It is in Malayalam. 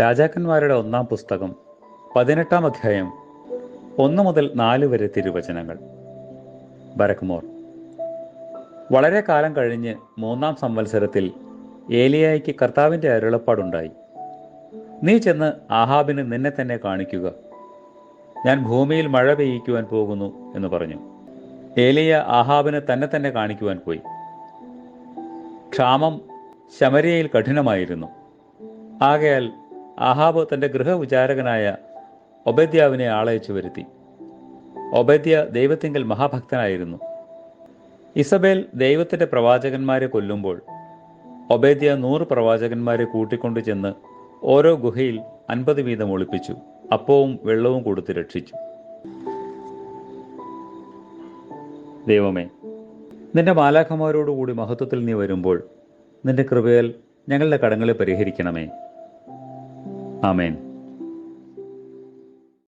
രാജാക്കന്മാരുടെ ഒന്നാം പുസ്തകം പതിനെട്ടാം അധ്യായം ഒന്ന് മുതൽ നാല് വരെ തിരുവചനങ്ങൾ. ബരക്മോർ വളരെ കാലം കഴിഞ്ഞ് മൂന്നാം സംവത്സരത്തിൽ ഏലിയായിക്ക് കർത്താവിന്റെ അരുളപ്പാടുണ്ടായി. നീ ചെന്ന് ആഹാബിന് നിന്നെ തന്നെ കാണിക്കുക. ഞാൻ ഭൂമിയിൽ മഴ പെയ്യിക്കുവാൻ പോകുന്നു എന്ന് പറഞ്ഞു. ഏലിയ ആഹാബിന് തന്നെ തന്നെ കാണിക്കുവാൻ പോയി. ക്ഷാമം ശമരിയയിൽ കഠിനമായിരുന്നു. ആകയാൽ ആഹാബ് തന്റെ ഗൃഹവിചാരകനായ ഒബദ്യാവിനെ ആളയച്ചു വരുത്തി. ഒബദ്യ ദൈവത്തിങ്കൽ മഹാഭക്തനായിരുന്നു. ഇസബേൽ ദൈവത്തിന്റെ പ്രവാചകന്മാരെ കൊല്ലുമ്പോൾ ഒബേദ്യ നൂറ് പ്രവാചകന്മാരെ കൂട്ടിക്കൊണ്ടു ചെന്ന് ഓരോ ഗുഹയിൽ അൻപത് വീതം ഒളിപ്പിച്ചു. അപ്പവും വെള്ളവും കൊടുത്ത് രക്ഷിച്ചു. ദൈവമേ നിന്റെ മാലാഖമാരോടുകൂടി മഹത്വത്തിൽ നീ വരുമ്പോൾ നിന്റെ കൃപയാൽ ഞങ്ങളുടെ കടങ്ങളെ പരിഹരിക്കണമേ. Amen.